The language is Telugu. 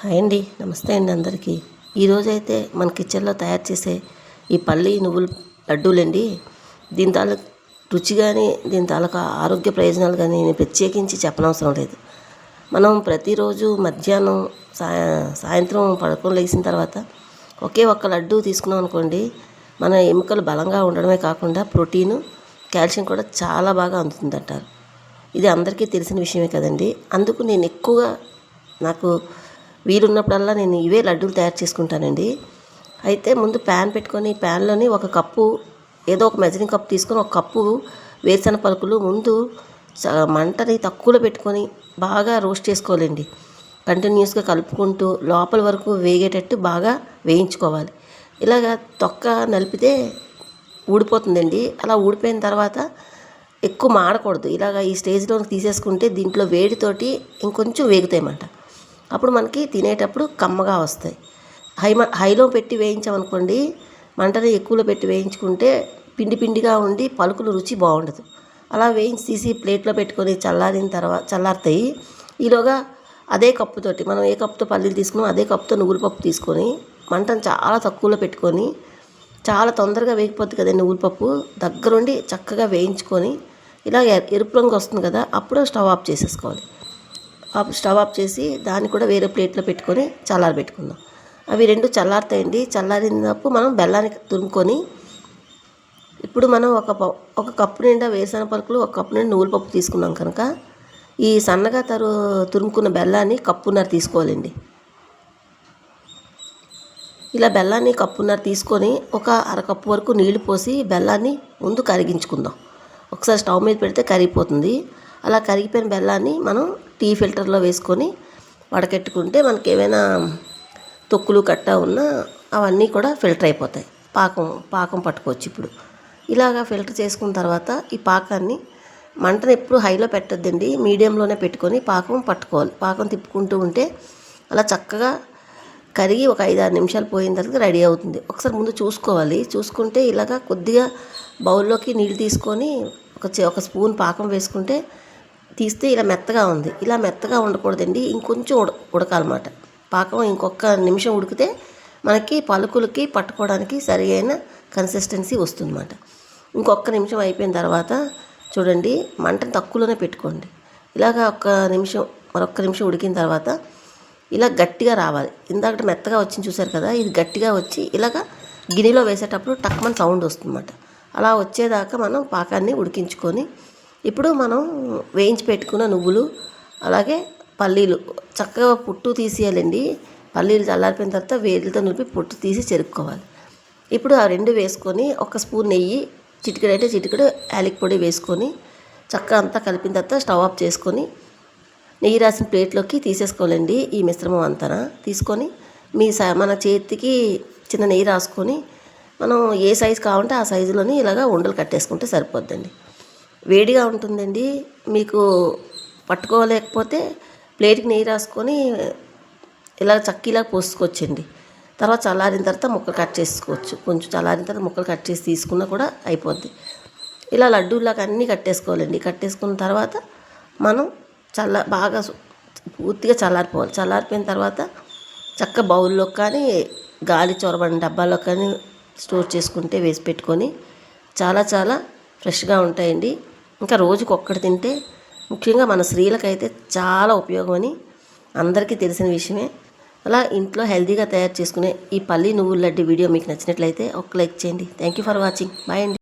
హాయ్ అండి నమస్తే అండి అందరికీ. ఈరోజు అయితే మన కిచెన్లో తయారు చేసే ఈ పల్లి నువ్వులు లడ్డూలండి. దీని తాలూకు రుచి కానీ దీని తాలూకా ఆరోగ్య ప్రయోజనాలు కానీ నేను ప్రత్యేకించి చెప్పనవసరం లేదు. మనం ప్రతిరోజు మధ్యాహ్నం సాయ సాయంత్రం పడుకొని లేచిన తర్వాత ఒకే ఒక్క లడ్డు తీసుకున్నాం అనుకోండి మన ఎముకలు బలంగా ఉండడమే కాకుండా ప్రోటీను కాల్షియం కూడా చాలా బాగా అందుతుందంటారు. ఇది అందరికీ తెలిసిన విషయమే కదండి. అందుకు నేను ఎక్కువగా నాకు వీలున్నప్పుడల్లా నేను ఇవే లడ్డూలు తయారు చేసుకుంటానండి. అయితే ముందు ప్యాన్ పెట్టుకొని ప్యాన్లోని ఒక కప్పు ఏదో ఒక మెజరింగ్ కప్ తీసుకొని ఒక కప్పు వేరుశనగ పలుకులు ముందు మంటని తక్కువలో పెట్టుకొని బాగా రోస్ట్ చేసుకోవాలండి. కంటిన్యూస్గా కలుపుకుంటూ లోపల వరకు వేగేటట్టు బాగా వేయించుకోవాలి. ఇలాగ తొక్క నలిపితే ఊడిపోతుందండి. అలా ఊడిపోయిన తర్వాత ఎక్కువ మాడకూడదు. ఇలాగ ఈ స్టేజ్లో తీసేసుకుంటే దీంట్లో వేడితోటి ఇంకొంచెం వేగుతాయన్నమాట. అప్పుడు మనకి తినేటప్పుడు కమ్మగా వస్తాయి. హై మ- హైలో పెట్టి వేయించామనుకోండి మంటని ఎక్కువలో పెట్టి వేయించుకుంటే పిండి పిండిగా ఉండి పలుకులు రుచి బాగుండదు. అలా వేయించి తీసి ప్లేట్లో పెట్టుకొని చల్లారిన తర్వాత చల్లారుతాయి. ఈలోగా అదే కప్పుతోటి మనం ఏ కప్పుతో పల్లీలు తీసుకున్నామో అదే కప్పుతో నువ్వుల పప్పు తీసుకొని మంటను చాలా తక్కువలో పెట్టుకొని చాలా తొందరగా వేగిపోద్ది కదండి నువ్వుల పప్పు దగ్గరుండి చక్కగా వేయించుకొని ఇలా ఎరుపు రంగు వస్తుంది కదా అప్పుడు స్టవ్ ఆఫ్ చేసేసుకోవాలి. స్టవ్ ఆఫ్ చేసి దాన్ని కూడా వేరే ప్లేట్లో పెట్టుకొని చల్లారబెట్టుకుందాం అవి రెండు చల్లారుతాయండి. చల్లారినప్పుడు మనం బెల్లాన్ని తురుముకొని ఇప్పుడు మనం ఒక ప- ఒక కప్పు నిండా వేరుశనగ పలుకులు ఒక కప్పు నిండా నువ్వుల పప్పు తీసుకున్నాం కనుక ఈ సన్నగా తరు తురుముకున్న బెల్లాన్ని కప్పున్నర తీసుకోవాలండి. ఇలా బెల్లాన్ని కప్పున్నర తీసుకొని ఒక అరకప్పు వరకు నీళ్ళు పోసి బెల్లాన్ని ముందు కరిగించుకుందాం. ఒకసారి స్టవ్ మీద పెడితే కరిగిపోతుంది. అలా కరిగిపోయిన బెల్లాన్ని మనం టీ ఫిల్టర్లో వేసుకొని వడకెట్టుకుంటే మనకి ఏమైనా తొక్కులు కట్ట ఉన్నా అవన్నీ కూడా ఫిల్టర్ అయిపోతాయి. పాకం పాకం పట్టుకోవచ్చు ఇప్పుడు. ఇలాగా ఫిల్టర్ చేసుకున్న తర్వాత ఈ పాకాన్ని మంటను ఎప్పుడు హైలో పెట్టద్దండి. మీడియంలోనే పెట్టుకొని పాకం పట్టుకోవాలి. పాకం తిప్పుకుంటూ ఉంటే అలా చక్కగా కరిగి ఒక ఐదు ఆరు నిమిషాలు పోయిన తర్వాత రెడీ అవుతుంది. ఒకసారి ముందు చూసుకోవాలి. చూసుకుంటే ఇలాగా కొద్దిగా బౌల్లోకి నీళ్ళు తీసుకొని ఒక ఒక స్పూన్ పాకం వేసుకుంటే తీస్తే ఇలా మెత్తగా ఉంది. ఇలా మెత్తగా ఉండకూడదండి. ఇంకొంచెం ఉడ ఉడకాలన్నమాట. పాకం ఇంకొక నిమిషం ఉడికితే మనకి పలుకులకి పట్టుకోవడానికి సరి అయిన కన్సిస్టెన్సీ వస్తుందన్నమాట. ఇంకొక నిమిషం అయిపోయిన తర్వాత చూడండి మంటను తక్కువలోనే పెట్టుకోండి. ఇలాగ ఒక్క నిమిషం మరొక్క నిమిషం ఉడికిన తర్వాత ఇలా గట్టిగా రావాలి. ఇందాక మెత్తగా వచ్చింది చూసారు కదా ఇది గట్టిగా వచ్చి ఇలాగ గిన్నెలో వేసేటప్పుడు టక్మన్ సౌండ్ వస్తుందన్నమాట. అలా వచ్చేదాకా మనం పాకాన్ని ఉడికించుకొని ఇప్పుడు మనం వేయించి పెట్టుకున్న నువ్వులు అలాగే పల్లీలు. చక్కగా పుట్టు తీసేయాలండి. పల్లీలు చల్లారిపోయిన తర్వాత వేలితో నులిపి పొట్టు తీసి చెరుక్కోవాలి. ఇప్పుడు ఆ రెండు వేసుకొని ఒక స్పూన్ నెయ్యి చిటికెడు అయితే చిటికెడు యాలక్ పొడి వేసుకొని చక్కగా అంతా కలిపిన తర్వాత స్టవ్ ఆఫ్ చేసుకొని నెయ్యి రాసిన ప్లేట్లోకి తీసేసుకోవాలండి ఈ మిశ్రమం అంతా తీసుకొని మీ స మన చేతికి చిన్న నెయ్యి రాసుకొని మనం ఏ సైజు కావాలంటే ఆ సైజులోని ఇలాగా ఉండలు కట్టేసుకుంటే సరిపోద్దండి. వేడిగా ఉంటుందండి. మీకు పట్టుకోలేకపోతే ప్లేట్కి నెయ్యి రాసుకొని ఇలా చక్కీలా పోసుకోవచ్చండి. తర్వాత చల్లారిన తర్వాత ముక్కలు కట్ చేసుకోవచ్చు. కొంచెం చల్లారిన తర్వాత ముక్కలు కట్ చేసి తీసుకున్నా కూడా అయిపోద్ది. ఇలా లడ్డూలాగా అన్నీ కట్టేసుకోవాలండి. కట్టేసుకున్న తర్వాత మనం చల్ల బాగా పూర్తిగా చల్లారిపోవాలి. చల్లారిపోయిన తర్వాత చక్క బౌల్లో కానీ గాలి చొరబడిన డబ్బాలో కానీ స్టోర్ చేసుకుంటే వేసి పెట్టుకొని చాలా చాలా ఫ్రెష్గా ఉంటాయండి. ఇంకా రోజుకు ఒక్కటి తింటే ముఖ్యంగా మన స్త్రీలకైతే చాలా ఉపయోగం అని అందరికీ తెలిసిన విషయమే. అలా ఇంట్లో హెల్తీగా తయారు చేసుకునే ఈ పల్లి నువ్వుల లడ్డు వీడియో మీకు నచ్చినట్లయితే ఒక లైక్ చేయండి. Thank you for watching bye అండి.